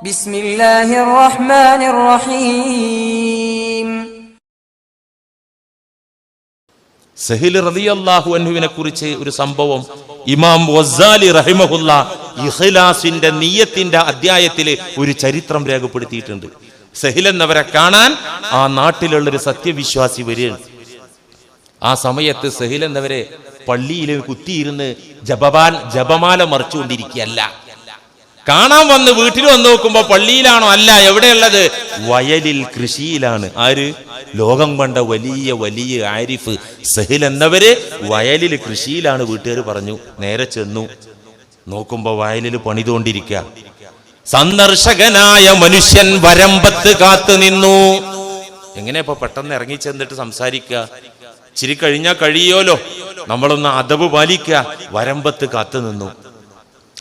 ബിസ്മില്ലാഹിർ റഹ്മാനിർ റഹീം സഹിൽ റളിയല്ലാഹു അൻഹുവിനെ കുറിച്ച് ഒരു സംഭവം ഇമാം വസ്സാലി റഹിമഹുല്ല ഇഖ്ലാസിന്റെ നീയത്തിന്റെ അധ്യായത്തിൽ ഒരു ചരിത്രം രേഖപ്പെടുത്തിയിട്ടുണ്ട്. സഹിൽ എന്നവരെ കാണാൻ ആ നാട്ടിലുള്ള ഒരു സത്യവിശ്വാസി വരികയാണ്. ആ സമയത്ത് സഹിൽ എന്നവരെ പള്ളിയിൽ കുത്തിയിരുന്ന് ജപമാൽ ജപമാല മറിച്ചുകൊണ്ടിരിക്കുകയല്ല. കാണാൻ വന്ന് വീട്ടിൽ വന്ന് നോക്കുമ്പോ പള്ളിയിലാണോ അല്ല എവിടെയുള്ളത്? വയലിൽ കൃഷിയിലാണ്. ആര്? ലോകം കണ്ട വലിയ വലിയ ആരിഫ് സഹിൽ എന്നവര് വയലിൽ കൃഷിയിലാണ് വീട്ടുകാർ പറഞ്ഞു. നേരെ ചെന്നു. നോക്കുമ്പോ വയലിൽ പണിതുകൊണ്ടിരിക്കുക സന്ദർശകനായ മനുഷ്യൻ വരമ്പത്ത് കാത്തു നിന്നു. എങ്ങനെ ഇപ്പൊ പെട്ടെന്ന് ഇറങ്ങി ചെന്നിട്ട് സംസാരിക്കുക ചിരി കഴിഞ്ഞാ കഴിയോലോ? നമ്മളൊന്ന് അതവ് പാലിക്ക. വരമ്പത്ത് കാത്തു നിന്നു.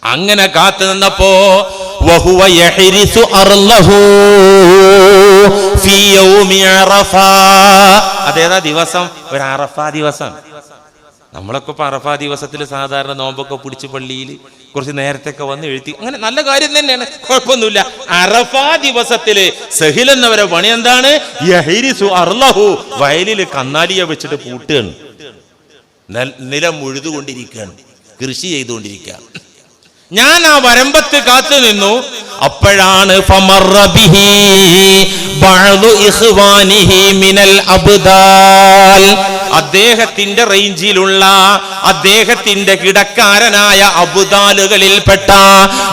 അങ്ങനെ കാത്തു നിന്നപ്പോ അതേതാ ദിവസം? ഒരു അറഫാ ദിവസം. നമ്മളൊക്കെ ഇപ്പൊ അറഫാ ദിവസത്തിൽ സാധാരണ നോമ്പൊക്കെ പിടിച്ച് പള്ളിയിൽ കുറച്ച് നേരത്തെയൊക്കെ വന്ന് എഴുത്തി. അങ്ങനെ നല്ല കാര്യം തന്നെയാണ്. കുഴപ്പമൊന്നുമില്ല. അറഫാ ദിവസത്തിൽ സഹിൽ എന്നവരെ പണി എന്താണ്? വയലിൽ കന്നാലിയെ വെച്ചിട്ട് പൂട്ടുകയാണ്. നിലം ഉഴുതുകൊണ്ടിരിക്കുകയാണ്. കൃഷി ചെയ്തുകൊണ്ടിരിക്കുകയാണ്. ഞാൻ ആ വരമ്പത്ത് കാത്തു നിന്നു. അപ്പോഴാണ് മിനൽ അബ്ദാൽ. അദ്ദേഹത്തിന്റെ റേഞ്ചിലുള്ള അദ്ദേഹത്തിന്റെ കിടക്കാരനായ അബുദാലുകളിൽപ്പെട്ട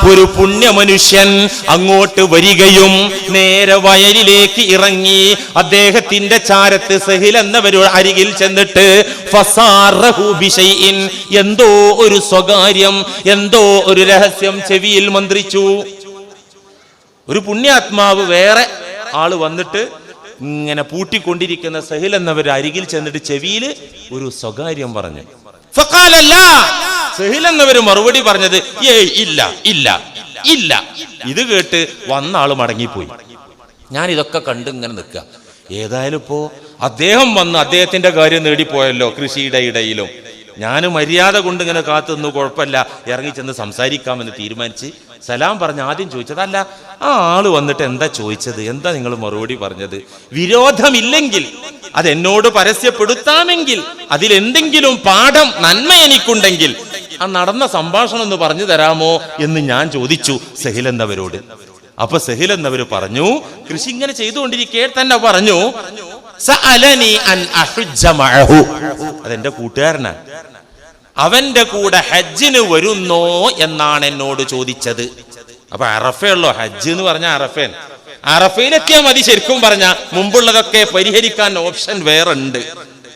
ഒരു പുണ്യമനുഷ്യൻ അങ്ങോട്ട് വരികയും നേരെ വയലിലേക്ക് ഇറങ്ങി അദ്ദേഹത്തിന്റെ ചാരത്ത് സഹിൽ എന്നവരുടെ അരികിൽ ചെന്നിട്ട് എന്തോ ഒരു സ്വകാര്യം എന്തോ ഒരു രഹസ്യം ചെവിയിൽ മന്ത്രിച്ചു. ഒരു പുണ്യാത്മാവ് വേറെ ആൾ വന്നിട്ട് ഇങ്ങനെ പൂട്ടിക്കൊണ്ടിരിക്കുന്ന സഹിൽ എന്നവർ അരികിൽ ചെന്നിട്ട് ചെവിയിൽ ഒരു സ്വകാര്യം പറഞ്ഞു. സഹിൽ എന്നവർ മറുപടി പറഞ്ഞത് ഏയ് ഇല്ല ഇല്ല ഇല്ല. ഇത് കേട്ട് വന്ന ആൾ മടങ്ങിപ്പോയി. ഞാൻ ഇതൊക്കെ കണ്ട് ഇങ്ങനെ നിൽക്കുക. ഏതായാലും ഇപ്പോ അദ്ദേഹം വന്ന് അദ്ദേഹത്തിന്റെ കാര്യം നേടിപ്പോയല്ലോ കൃഷിയുടെ ഇടയിലും. ഞാൻ മര്യാദ കൊണ്ട് ഇങ്ങനെ കാത്തുനിന്ന് കുഴപ്പമില്ല. ഇറങ്ങി ചെന്ന് സംസാരിക്കാമെന്ന് തീരുമാനിച്ച് സലാം പറഞ്ഞ് ആദ്യം ചോദിച്ചത് അല്ല ആ ആൾ വന്നിട്ട് എന്താ ചോദിച്ചത്? എന്താ നിങ്ങൾ മറുപടി പറഞ്ഞത്? വിരോധമില്ലെങ്കിൽ അത് എന്നോട് പരസ്യപ്പെടുത്താമെങ്കിൽ അതിലെന്തെങ്കിലും പാഠം നന്മ എനിക്കുണ്ടെങ്കിൽ ആ നടന്ന സംഭാഷണം ഒന്ന് പറഞ്ഞു തരാമോ? എന്ന് ഞാൻ ചോദിച്ചു സഹിൽ എന്നവരോട് അപ്പൊ സഹിൽ എന്നവര് പറഞ്ഞു കൃഷി ഇങ്ങനെ ചെയ്തുകൊണ്ടിരിക്കെ തന്നെ പറഞ്ഞു. അതെന്റെ കൂട്ടുകാരനാണ്. അവന്റെ കൂടെ ഹജ്ജിന് വരുന്നോ എന്നാണ് എന്നോട് ചോദിച്ചത്. അപ്പൊ അറഫയുള്ളോ ഹജ്ജ് എന്ന് പറഞ്ഞ അറഫേൻ. അറഫയിലെത്തിയാൽ മതി ശരിക്കും പറഞ്ഞ. മുമ്പുള്ളതൊക്കെ പരിഹരിക്കാൻ ഓപ്ഷൻ വേറെ ഉണ്ട്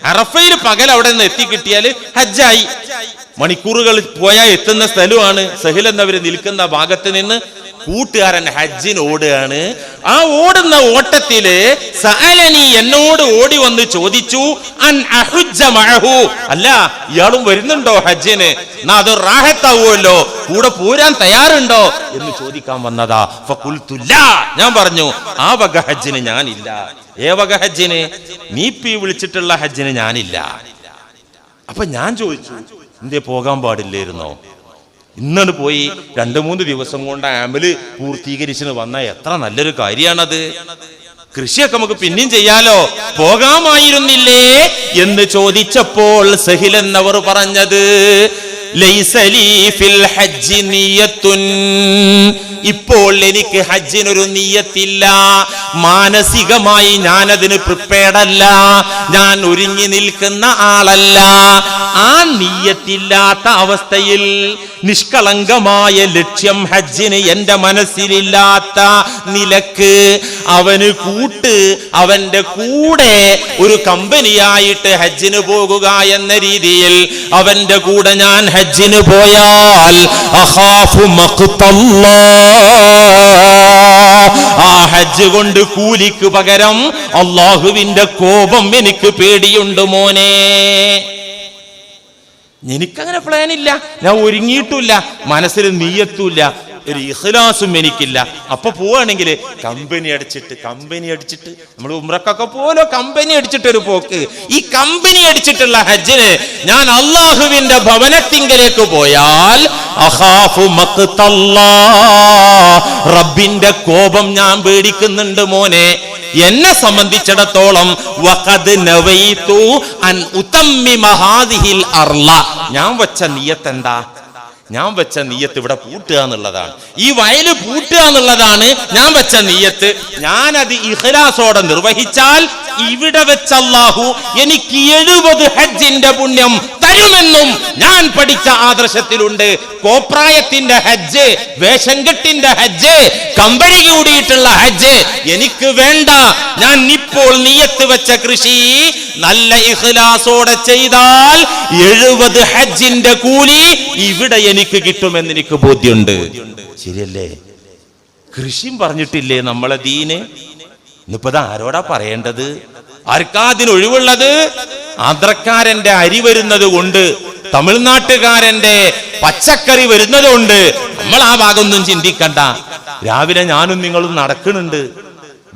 അറഫയിൽ പകൽ അവിടെ നിന്ന് എത്തിക്കിട്ടിയാൽ ഹജ്ജായി. മണിക്കൂറുകൾ പോയാൽ എത്തുന്ന സ്ഥലമാണ്. സഹിൽ എന്നവര് നിൽക്കുന്ന ഭാഗത്ത് നിന്ന് കൂട്ടുകാരൻ ഹജ്ജിന് ഓടുകയാണ്. ആ ഓടുന്ന ഓട്ടത്തിൽ സഅലനി എന്നോട് ഓടി വന്ന് ചോദിച്ചു അൻ അഹുജ്ജ മഅഹു. അല്ല ഇയാളും വരുന്നുണ്ടോ ഹജ്ജിന്? എന്നാ അത് റാഹത്താവുമല്ലോ. കൂടെ പോരാൻ തയ്യാറുണ്ടോ? എന്ന് ചോദിക്കാൻ വന്നതാ ഫഖുൽതു ലാ. ഞാൻ പറഞ്ഞു ആ വക ഹജ്ജിന് ഞാനില്ല. ഏ വക ഹജ്ജിന്? നീ പി വിളിച്ചിട്ടുള്ള ഹജ്ജിന് ഞാനില്ല. അപ്പൊ ഞാൻ ചോദിച്ചു എന്തേ പോകാൻ പാടില്ലായിരുന്നോ ഇന്നാണ് പോയി രണ്ട് മൂന്ന് ദിവസം കൊണ്ട് ആമ്പൽ പൂർത്തീകരിച്ചിന് വന്ന എത്ര നല്ലൊരു കാര്യമാണത് കൃഷിയൊക്കെ നമുക്ക് പിന്നെയും ചെയ്യാലോ? പോകാമായിരുന്നില്ലേ എന്ന് ചോദിച്ചപ്പോൾ സഹിലെന്നവർ പറഞ്ഞത് ഇപ്പോൾ എനിക്ക് ഹജ്ജിനൊരു നീയത്തില്ല. മാനസികമായി ഞാനതിന് പ്രിപ്പയർഡ് അല്ല. ഞാൻ ഒരുങ്ങി നിൽക്കുന്ന ആളല്ല. ആ നീയത്തില്ലാത്ത അവസ്ഥയിൽ നിഷ്കളങ്കമായ ലക്ഷ്യം ഹജ്ജിന് എന്റെ മനസ്സിലില്ലാത്ത നിലയ്ക്ക്. അവന് കൂട്ട് അവന്റെ കൂടെ ഒരു കമ്പനിയായിട്ട് ഹജ്ജിന് പോകുക എന്ന രീതിയിൽ അവന്റെ കൂടെ ഞാൻ ഹജ്ജിന് പോയാൽ. ആ ഹജ്ജ് കൊണ്ട് കൂലിക്ക് പകരം അള്ളാഹുവിന്റെ കോപം എനിക്ക് പേടിയുണ്ട് മോനെ. എനിക്കങ്ങനെ പ്ലാൻ ഇല്ല. ഞാൻ ഒരുങ്ങിയിട്ടില്ല. മനസ്സിൽ നീയത്തുമില്ല. ഒരു ഇഖ്ലാസും എനിക്കില്ല. അപ്പൊ പോവാണെങ്കിൽ കമ്പനി അടിച്ചിട്ട് കമ്പനി അടിച്ചിട്ട് നമ്മൾ ഉമ്രക്കൊക്കെ പോലെ കമ്പനി അടിച്ചിട്ട് ഒരു പോക്ക്. ഈ കമ്പനി അടിച്ചിട്ടുള്ള ഹജ്ജിന് ഞാൻ അള്ളാഹുവിന്റെ ഭവനത്തിങ്കലേക്ക് പോയാൽ റബ്ബിന്റെ കോപം ഞാൻ പേടിക്കുന്നുണ്ട് മോനെ. എന്നെ സംബന്ധിച്ചിടത്തോളം ഞാൻ വച്ച നീയത്തെന്താ? ഞാൻ വെച്ച നീയത്ത് ഇവിടെ പൂട്ടുക എന്നുള്ളതാണ്. ഈ വയൽ പൂട്ടുക എന്നുള്ളതാണ് ഞാൻ വെച്ച നീയത്ത് ഞാനത് ഇഹ്ലാസോടെ നിർവഹിച്ചാൽ ഇവിടെ വെച്ച എനിക്ക് എഴുപത് ഹജ്ജിന്റെ പുണ്യം തരുമെന്നും ഞാൻ പഠിച്ച ആദർശത്തിലുണ്ട്. കോപ്രായത്തിന്റെ ഹജ്ജ് വേഷം വേഷംകെട്ടിന്റെ ഹജ്ജ് കമ്പനി കൂടിയിട്ടുള്ള ഹജ്ജ് എനിക്ക് വേണ്ട. ഞാൻ ഇപ്പോൾ നീയത്ത് വെച്ച കൃഷി നല്ല ഇഖ്ലാസോടെ ചെയ്താൽ എഴുപത് ഹജ്ജിന്റെ കൂലി ഇവിടെ എനിക്ക് കിട്ടുമെന്ന് എനിക്ക് ബോധ്യമുണ്ട്. ശരിയല്ലേ? കൃഷിയും പറഞ്ഞിട്ടില്ലേ നമ്മളെ ദീന്? ഇന്നിപ്പോ ആരോടാ പറയേണ്ടത്? ആർക്കാ അതിന് ഒഴിവുള്ളത്? ആന്ധ്രക്കാരന്റെ അരി വരുന്നത് കൊണ്ട് തമിഴ്നാട്ടുകാരന്റെ പച്ചക്കറി വരുന്നത് കൊണ്ട് നമ്മൾ ആ ഭാഗമൊന്നും ചിന്തിക്കണ്ട. രാവിലെ ഞാനും നിങ്ങളും നടക്കുന്നുണ്ട്.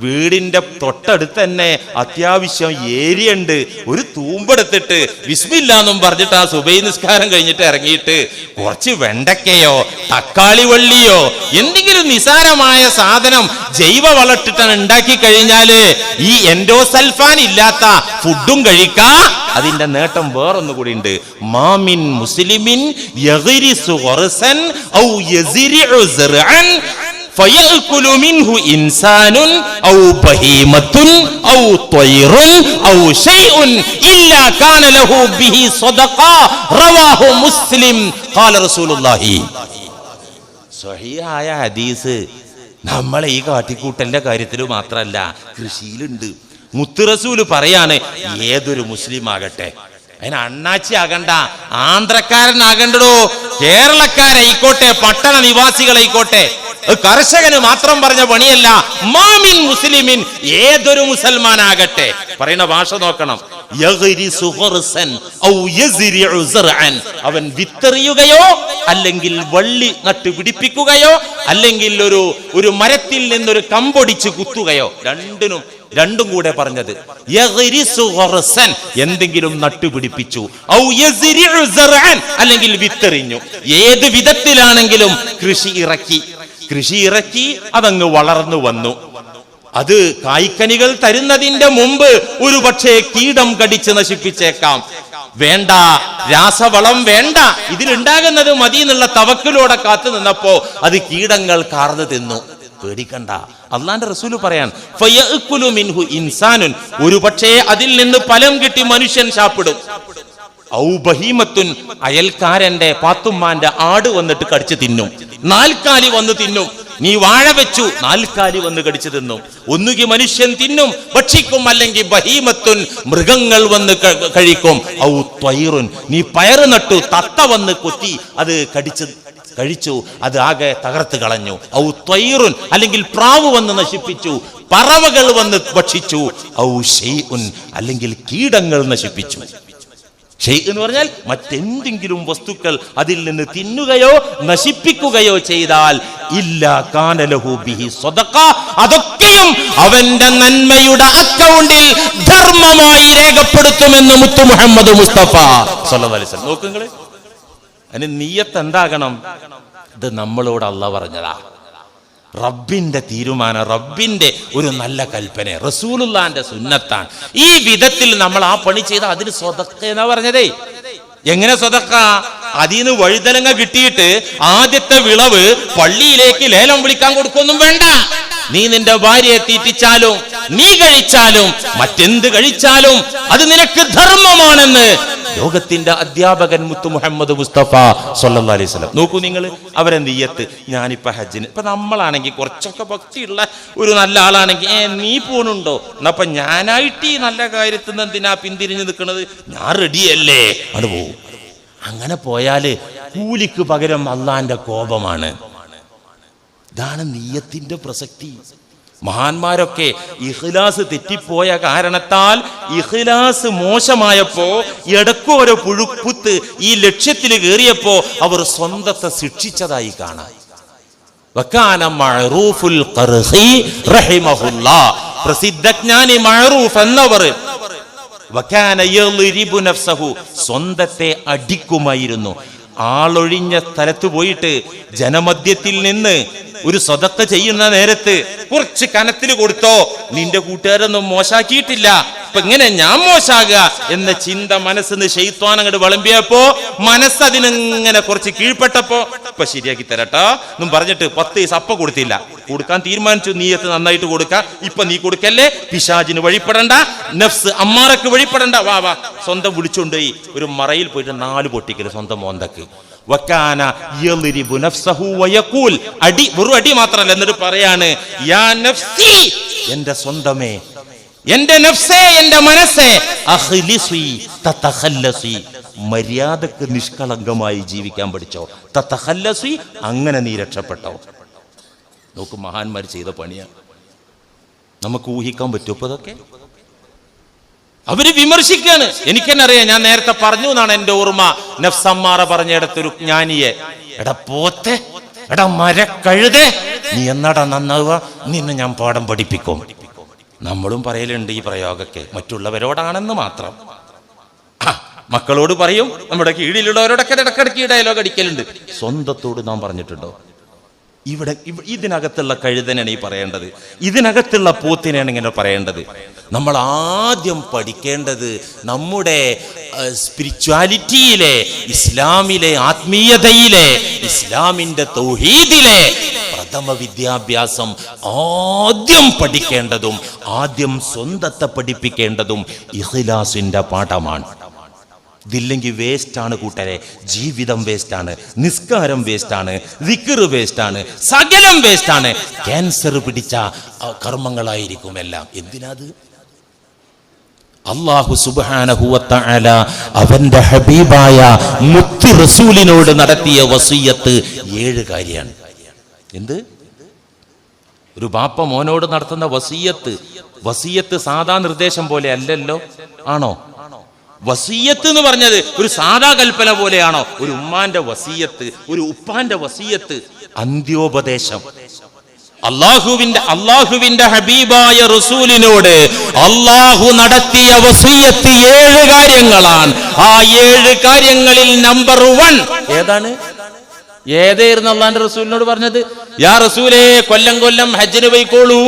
വീടിന്റെ തൊട്ടടുത്ത് തന്നെ അത്യാവശ്യം ഏരിയുണ്ട്. ഒരു തൂമ്പെടുത്തിട്ട് വിസ്മില്ലാന്നും പറഞ്ഞിട്ട് ആ സുബൈ നിസ്കാരം കഴിഞ്ഞിട്ട് ഇറങ്ങിയിട്ട് കുറച്ച് വെണ്ടക്കയോ തക്കാളി വള്ളിയോ എന്തെങ്കിലും നിസാരമായ സാധനം ജൈവ വളട്ടിട്ടാണ് ഉണ്ടാക്കി കഴിഞ്ഞാൽ ഈ എൻഡോസൽഫാൻ ഇല്ലാത്ത ഫുഡും കഴിക്കാ. അതിന്റെ നേട്ടം വേറൊന്നു കൂടി ഉണ്ട്. മാമിൻ മുസ്ലിമിൻ ഔ فَيَأْكُلُ مِنْهُ إِنْسَانٌ أَوْ بَهِيمَةٌ أَوْ طَيْرٌ أَوْ شَيْءٌ إِلَّا كَانَ لَهُ بِهِ صَدَقَةٌ رواه مسلم قال رسول الله صحيح آية حديث നമ്മൾ ഈ കാട്ടിക്കൂട്ടന്റെ കാര്യത്തിൽ മാത്രമല്ല കൃഷിയിലുണ്ട്. മുത്തുറസൂൽ പറയാണ് ഏതൊരു മുസ്ലിം ആകട്ടെ അതിന് അണ്ണാച്ചി ആകണ്ട ആന്ധ്രക്കാരനാകണ്ടോ കേരളക്കാരായിക്കോട്ടെ പട്ടണ നിവാസികളായിക്കോട്ടെ. കർഷകന് മാത്രം പറഞ്ഞ പണിയല്ല മാമിൻ മുസ്ലിമിൻ ഏതൊരു മുസൽമാനാകട്ടെ പറയുന്ന ഭാഷ നോക്കണം. അവൻ വിത്തെറിയുകയോ അല്ലെങ്കിൽ വള്ളി നട്ട് പിടിപ്പിക്കുകയോ അല്ലെങ്കിൽ ഒരു ഒരു മരത്തിൽ നിന്നൊരു കമ്പൊടിച്ച് കുത്തുകയോ രണ്ടിനും രണ്ടും കൂടെ പറഞ്ഞത്. എന്തെങ്കിലും നട്ടുപിടിപ്പിച്ചു. അല്ലെങ്കിൽ വിത്തെറിഞ്ഞു ഏത് വിധത്തിലാണെങ്കിലും കൃഷി ഇറക്കി കൃഷി ഇറക്കി അതങ്ങ് വളർന്നു വന്നു. അത് കായ്ക്കനികൾ തരുന്നതിന്റെ മുമ്പ് ഒരു പക്ഷേ കീടം കടിച്ച് നശിപ്പിച്ചേക്കാം. വേണ്ട രാസവളം വേണ്ട. ഇതിലുണ്ടാകുന്നത് മതി എന്നുള്ള തവക്കിലൂടെ കാത്തു നിന്നപ്പോ അത് കീടങ്ങൾ കാർന്നു തിന്നു. പേടിക്കണ്ട. അള്ളാന്റെ റസൂൽ പറയാൻ മിൻഹു ഇൻസാനുൻ. ഒരു പക്ഷേ അതിൽ നിന്ന് ഫലം കിട്ടി മനുഷ്യൻ ശാപ്പിടും. ഔ ബഹീമത്തുൻ അയൽക്കാരന്റെ പാത്തുമ്മാന്റെ ആട് വന്നിട്ട് കടിച്ചു തിന്നും. നാൽക്കാലി വന്ന് തിന്നും. നീ വാഴ വെച്ചു നാൽക്കാലി വന്ന് കടിച്ചു തിന്നും. ഒന്നുകി മനുഷ്യൻ തിന്നും ഭക്ഷിക്കും അല്ലെങ്കിൽ ബഹീമത്തുൻ മൃഗങ്ങൾ വന്ന് കഴിക്കും. ഔ ത്വയ്റുൻ നീ പയറ് നട്ടു തത്ത വന്ന് കൊത്തി അത് കടിച്ച് കഴിച്ചു അത് ആകെ തകർത്ത് കളഞ്ഞു. ഔ ത്വയ്റുൻ അല്ലെങ്കിൽ പ്രാവ് വന്ന് നശിപ്പിച്ചു പറവകൾ വന്ന് ഭക്ഷിച്ചു. ഔ ഷെയ്ഉൻ അല്ലെങ്കിൽ കീടങ്ങൾ നശിപ്പിച്ചു. ഷെയ് എന്ന് പറഞ്ഞാൽ മറ്റെന്തെങ്കിലും വസ്തുക്കൾ അതിൽ നിന്ന് തിന്നുകയോ നശിപ്പിക്കുകയോ ചെയ്താൽ ഇല്ല കാനലഹു ബിഹി സ്വതക്ക അതൊക്കെയും അവന്റെ നന്മയുടെ അക്കൗണ്ടിൽ ധർമ്മമായി രേഖപ്പെടുത്തുമെന്ന് മുത്തു മുഹമ്മദ് മുസ്തഫ സല്ലല്ലാഹു നോക്കുങ്ങൾ അതിന് നീയത്ത് എന്താകണം? ഇത് നമ്മളോട് അല്ല പറഞ്ഞതാ. റബ്ബിന്റെ തീരുമാനം റബ്ബിന്റെ ഒരു നല്ല കൽപ്പന. റസൂലുള്ളാന്റെ സുന്നത്താണ്. ഈ വിധത്തിൽ നമ്മൾ ആ പണി ചെയ്ത അതിന് സ്വതക്ക എന്നാ പറഞ്ഞതേ? എങ്ങനെ സ്വതക്ക? അതിന്ന് വഴുതലങ്ങ കിട്ടിയിട്ട് ആദ്യത്തെ വിളവ് പള്ളിയിലേക്ക് ലേലം വിളിക്കാൻ കൊടുക്കൊന്നും വേണ്ട. നീ നിന്റെ ഭാര്യയെ തീറ്റിച്ചാലും നീ കഴിച്ചാലും മറ്റെന്ത് കഴിച്ചാലും അത് നിനക്ക് ധർമ്മമാണെന്ന് ലോകത്തിന്റെ അധ്യാപകൻ മുത്തു മുഹമ്മദ് മുസ്തഫ സല്ലാ അലൈഹി സ്വലം നോക്കൂ നിങ്ങൾ അവരെ നീയത്ത് ഞാനിപ്പോ ഹജ്ജിന്. ഇപ്പൊ നമ്മളാണെങ്കിൽ കുറച്ചൊക്കെ ഭക്തിയുള്ള ഒരു നല്ല ആളാണെങ്കിൽ ഏ നീ പോണുണ്ടോ? എന്നപ്പൊ ഞാനായിട്ട് ഈ നല്ല കാര്യത്തിൽ നിന്ന് എന്തിനാ പിന്തിരിഞ്ഞ് നിൽക്കുന്നത് ഞാൻ റെഡിയല്ലേ അത് പോവും. അങ്ങനെ പോയാൽ കൂലിക്ക് പകരം അള്ളാന്റെ കോപമാണ്. ഇതാണ് നീയത്തിന്റെ പ്രസക്തി. മഹാന്മാരൊക്കെ ഇഖ്ലാസ് തെറ്റിപ്പോയ കാരണത്താൽ ഇഖ്ലാസ് മോശമായപ്പോ ഇടക്കോരോ പുഴുക്കുത്ത് ഈ ലക്ഷ്യത്തിൽ കയറിയപ്പോ അവർ സ്വന്തത്തെ ശിക്ഷിച്ചതായി കാണാം. വക്കാന മഅറൂഫുൽ ഖർഹി റഹിമഹുല്ലാ. പ്രസിദ്ധജ്ഞാനി മഅറൂഫ് എന്നവർ സ്വന്തത്തെ അടിക്കുമായിരുന്നു. ആളൊഴിഞ്ഞ സ്ഥലത്ത് പോയിട്ട് ജനമധ്യത്തിൽ നിന്ന് ഒരു സ്വതത്ത ചെയ്യുന്ന നേരത്ത് കുറച്ച് കനത്തിൽ കൊടുത്തോ. നിന്റെ കൂട്ടുകാരൊന്നും മോശാക്കിയിട്ടില്ല. ഇപ്പൊ ഇങ്ങനെ ഞാൻ മോശാകുക എന്ന ചിന്ത മനസ്സിന്ന് ഷെയ്ത്വാൻ അങ്ങോട്ട് വിളമ്പിയപ്പോ മനസ്സ് അതിനിങ്ങനെ കുറച്ച് കീഴ്പ്പെട്ടപ്പോ ഇപ്പൊ ശരിയാക്കി തരട്ടോ. എന്നും പറഞ്ഞിട്ട് പത്ത് ദിവസം അപ്പ കൊടുത്തില്ല. കൊടുക്കാൻ തീരുമാനിച്ചു. നീയത്ത് നന്നായിട്ട് കൊടുക്ക. ഇപ്പൊ നീ കൊടുക്കല്ലേ? പിശാജിന് വഴിപ്പെടണ്ട. നഫ്സ് അമ്മാറക്ക് വഴിപ്പെടണ്ട. വാ വാ. സ്വന്തം വിളിച്ചുകൊണ്ടുപോയി ഒരു മറയിൽ പോയിട്ട് നാല് പൊട്ടിക്കൽ സ്വന്തം മോന്തക്ക്. വക്കാന അടി വെറും അടി മാത്രല്ല. എന്നിട്ട് പറയാണ് യാ നഫ്സി എന്റെ സ്വന്തമേ എന്റെ നഫ്സേ എന്റെ മനസ്സേ മര്യാദയ്ക്ക് നിഷ്കളങ്കമായി ജീവിക്കാൻ പഠിച്ചോ? തതഖല്ലസി അങ്ങനെ നീ രക്ഷപ്പെട്ടോ? നോക്ക് മഹാന്മാർ ചെയ്ത പണിയാ. നമുക്ക് ഊഹിക്കാൻ പറ്റും ഇപ്പൊ ഇതൊക്കെ അവർ വിമർശിക്കാണ്. എനിക്കെന്നറിയാം ഞാൻ നേരത്തെ പറഞ്ഞു എന്നാണ് എന്റെ ഓർമ്മ. നഫ്സമ്മാറ പറഞ്ഞിടത്തൊരു ജ്ഞാനിയെ എടാ പോത്തെ എടാ മരക്കഴുതേ നീ എന്നാടാ നന്നാവുക? നിന്നെ ഞാൻ പാഠം പഠിപ്പിക്കും. നമ്മളും പറയലുണ്ട് ഈ പ്രയോഗമൊക്കെ മറ്റുള്ളവരോടാണെന്ന് മാത്രം. മക്കളോട് പറയും നമ്മുടെ കീഴിലുള്ളവരോടൊക്കെ ഇടക്കിടക്ക് ഡയലോഗ് അടിക്കലുണ്ട്. സ്വന്തത്തോട് നാം പറഞ്ഞിട്ടുണ്ടോ? ഇവിടെ ഇവ- ഇതിനകത്തുള്ള കഴുതനാണ് ഈ പറയേണ്ടത്. ഇതിനകത്തുള്ള പൂത്തിനാണ് ഇങ്ങനെ പറയേണ്ടത്. നമ്മൾ ആദ്യം പഠിക്കേണ്ടത് നമ്മുടെ സ്പിരിച്വാലിറ്റിയിലെ ഇസ്ലാമിലെ ആത്മീയതയിലെ ഇസ്ലാമിന്റെ തൗഹീദിലെ പ്രഥമ വിദ്യാഭ്യാസം ആദ്യം പഠിക്കേണ്ടതും ആദ്യം സ്വന്തത്തെ പഠിപ്പിക്കേണ്ടതും ഇഖ്ലാസിന്റെ പാഠമാണ്. ഇതില്ലെങ്കിൽ വേസ്റ്റാണ് കൂട്ടരെ. ജീവിതം വേസ്റ്റാണ് നിസ്കാരം വേസ്റ്റാണ് വിക്കറ് വേസ്റ്റാണ് സകലം വേസ്റ്റാണ് ക്യാൻസർ പിടിച്ച കർമ്മങ്ങളായിരിക്കും എല്ലാം. എന്തിനാത്? അള്ളാഹു സുബാനഹുവത്തആല അവന്റെ ഹബീബായ മുത്തി റസൂലിനോട് നടത്തിയ വസീയത്ത് ഏഴ് കാര്യമാണ് എന്ത്? ഒരു ബാപ്പ മോനോട് നടത്തുന്ന വസീയത്ത് വസീയത്ത് സാധാ നിർദ്ദേശം പോലെ അല്ലല്ലോ? ആണോ? വസീയത്ത് എന്ന് പറഞ്ഞത് ഒരു സാധാ കൽപ്പന പോലെയാണോ? ഒരു ഉമ്മാന്റെ വസീയത്ത് ഒരു ഉപ്പാന്റെ വസീയത്ത്. അന്ത്യോപദേശം. അള്ളാഹുവിന്റെ അള്ളാഹുവിന്റെ ഹബീബായ റസൂലിനോട് അള്ളാഹു നടത്തിയ വസീയത്ത് ഏഴ് കാര്യങ്ങളാണ്. ആ ഏഴ് കാര്യങ്ങളിൽ നമ്പർ വൺ ഏതാണ്? ഏതായിരുന്നു അള്ളാന്റെ റസൂലിനോട് പറഞ്ഞത്? യാ റസൂലേ കൊല്ലം കൊല്ലം ഹജ്ജിന് പോയിക്കോളൂ.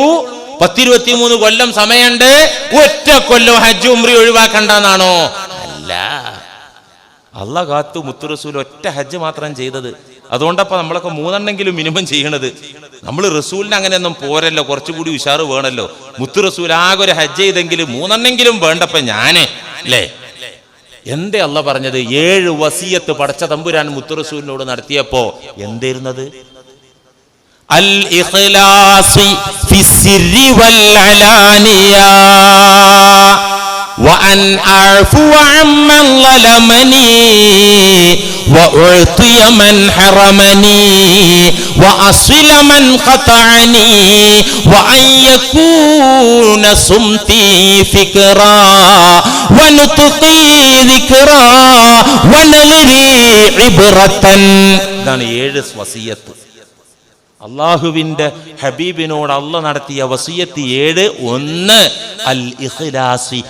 പത്തിരുപത്തി മൂന്ന് കൊല്ലം സമയമുണ്ട്. ഒറ്റ കൊല്ലം ഹജ്ജ് ഉംറി ഒഴിവാക്കണ്ടെന്നാണോ? അല്ല. അല്ല കാത്തു മുത്തു റസൂൽ ഒറ്റ ഹജ്ജ് മാത്രം ചെയ്തത്. അതുകൊണ്ടപ്പോ നമ്മളൊക്കെ മൂന്നെണ്ണെങ്കിലും മിനിമം ചെയ്യണത്. നമ്മൾ റസൂലിന് അങ്ങനെയൊന്നും പോരല്ലോ. കുറച്ചുകൂടി ഉഷാറ് വേണല്ലോ. മുത്തു റസൂൽ ആകെ ഒരു ഹജ്ജ് ചെയ്തെങ്കിൽ മൂന്നെണ്ണെങ്കിലും വേണ്ടപ്പ ഞാൻ അല്ലേ? എന്തേ അല്ല പറഞ്ഞത്? ഏഴ് വസീയത്ത് പടച്ച തമ്പുരാൻ മുത്തുറസൂലിനോട് നടത്തിയപ്പോ എന്തായിരുന്നത് അൽ ഇഖ്ലാസി വൽ وأن أعفو عمن ظلمني وأعطي من حرمني وأصل من قطعني وأن يكون صمتي فكرا ونطقي ذكرا ونظري عبرة ഇതാണ് ഏഴ് വസീയത്ത് അള്ളാഹുവിന്റെ ഹബീബിനോട് അല്ല നടത്തിയ വസീയത്തി ഏഴ് ഒന്ന് അൽ ഇഖ്ലാസി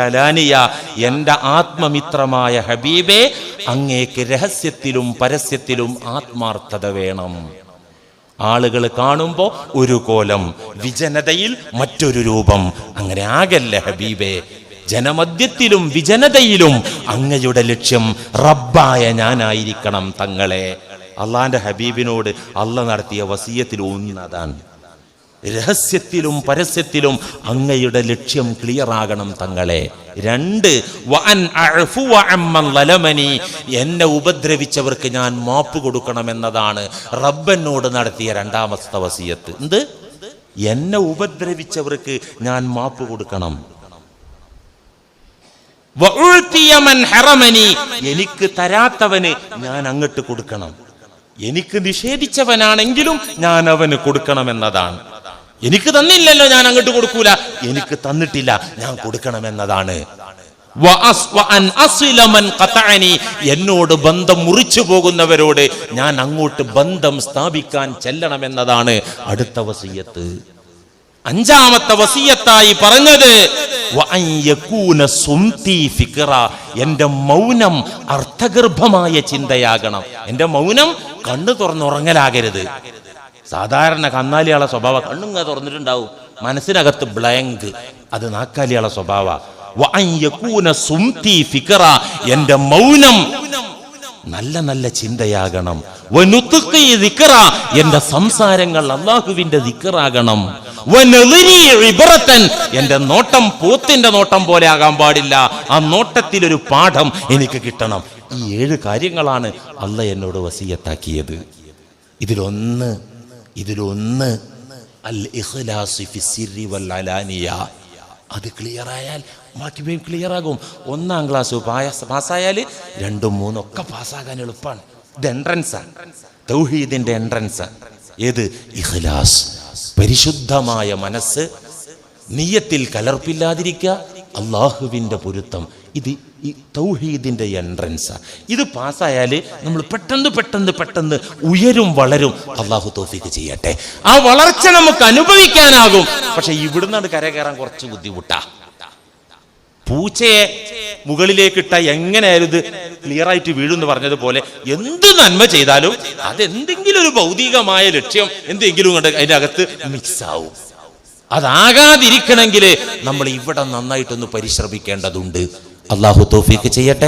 അലാനിയ. എന്റെ ആത്മമിത്രമായ ഹബീബെ അങ്ങേക്ക് രഹസ്യത്തിലും പരസ്യത്തിലും ആത്മാർത്ഥത വേണം. ആളുകൾ കാണുമ്പോൾ ഒരു കോലം വിജനതയിൽ മറ്റൊരു രൂപം. അങ്ങനെ ആകല്ല ഹബീബെ. ജനമധ്യത്തിലും വിജനതയിലും അങ്ങയുടെ ലക്ഷ്യം റബ്ബായ ഞാനായിരിക്കണം തങ്ങളെ. അള്ളാന്റെ ഹബീബിനോട് അള്ള നടത്തിയ വസീയത്തിൽ ഒന്നതാണ് രഹസ്യത്തിലും പരസ്യത്തിലും അങ്ങയുടെ ലക്ഷ്യം ക്ലിയർ ആകണം തങ്ങളെ. രണ്ട് എന്നെ ഉപദ്രവിച്ചവർക്ക് ഞാൻ മാപ്പ് കൊടുക്കണമെന്നതാണ് റബ്ബനോട് നടത്തിയ രണ്ടാമത്തെ വസീയത്ത്. എന്ത്? എന്നെ ഉപദ്രവിച്ചവർക്ക് ഞാൻ മാപ്പ് കൊടുക്കണം. എനിക്ക് തരാത്തവന് ഞാൻ അങ്ങോട്ട് കൊടുക്കണം. എനിക്ക് നിഷേധിച്ചവനാണെങ്കിലും ഞാൻ അവന് കൊടുക്കണമെന്നതാണ്. എനിക്ക് തന്നില്ലല്ലോ ഞാൻ അങ്ങോട്ട് കൊടുക്കൂല. എനിക്ക് തന്നിട്ടില്ല ഞാൻ കൊടുക്കണമെന്നതാണ്. എന്നോട് ബന്ധം മുറിച്ചു പോകുന്നവരോട് ഞാൻ അങ്ങോട്ട് ബന്ധം സ്ഥാപിക്കാൻ ചെല്ലണമെന്നതാണ് അടുത്ത വസീയത്ത്. അഞ്ചാമത്തെ വസീയത്തായി പറഞ്ഞത്. എന്റെ മൗനം അർത്ഥഗർഭമായ ചിന്തയാകണം. എന്റെ മൗനം കണ്ണു തുറന്നുറങ്ങലാകരുത്. സാധാരണ കന്നാലിയാളെ സ്വഭാവ കണ്ണുങ്ങ തുറന്നിട്ടുണ്ടാവും. മനസ്സിനകത്ത് ബ്ലാങ്ക് അത് നാക്കാലിയാളെ സ്വഭാവ. എന്റെ മൗനം നല്ല നല്ല ചിന്തയാകണം. എന്റെ സംസാരങ്ങൾ അള്ളാഹുവിന്റെ ദിക്കറാകണം എന്റെ നോട്ടം പോത്തിന്റെ നോട്ടം പോലെ ആകാൻ പാടില്ല. ആ നോട്ടത്തിൽ ഒരു പാഠം എനിക്ക് കിട്ടണം. ഈ ഏഴ് കാര്യങ്ങളാണ് അല്ല എന്നോട് വസീയത്താക്കിയത്. ഇതിലൊന്ന് ഇതിലൊന്ന് അൽ ഇഖ്ലാസി ഫി സിർരി വൽ അലാനിയ അത് ക്ലിയറായാൽ ബാക്കി വേഗം ക്ലിയറാകും ഒന്നാം ക്ലാസ് പാസ്സായാൽ രണ്ടും മൂന്നും ഒക്കെ പാസ്സാകാൻ എളുപ്പമാണ് ഇത് എൻട്രൻസാണ് തൗഹീദിന്റെ എൻട്രൻസ് ഏത്? ഇഖ്ലാസ്. പരിശുദ്ധമായ മനസ്സ്. നീയത്തിൽ കലർപ്പില്ലാതിരിക്കുക. അള്ളാഹുവിന്റെ പൊരുത്തം. ഇത് ഈ തൗഹീദിന്റെ എൻട്രൻസ് ഇത് പാസ്സായാൽ നമ്മൾ പെട്ടെന്ന് പെട്ടെന്ന് പെട്ടെന്ന് ഉയരും വളരും. അള്ളാഹു തോഫിക്ക് ചെയ്യട്ടെ. ആ വളർച്ച നമുക്ക് അനുഭവിക്കാനാകും. പക്ഷെ ഇവിടുന്നാണ് കര കയറാൻ കുറച്ച് ബുദ്ധിമുട്ടാ. പൂച്ചയെ മുകളിലേക്കിട്ട എങ്ങനെയായാലും ഇത് ക്ലിയർ ആയിട്ട് വീഴും പറഞ്ഞതുപോലെ എന്ത് നന്മ ചെയ്താലും അതെന്തെങ്കിലും ഒരു ഭൗതികമായ ലക്ഷ്യം എന്തെങ്കിലും കൊണ്ട് അതിന്റെ അകത്ത് മിക്സ് ആവും. അതാകാതിരിക്കണമെങ്കിൽ നമ്മൾ ഇവിടെ നന്നായിട്ടൊന്ന് പരിശ്രമിക്കേണ്ടതുണ്ട്. അള്ളാഹു തോഫീക്ക് ചെയ്യട്ടെ.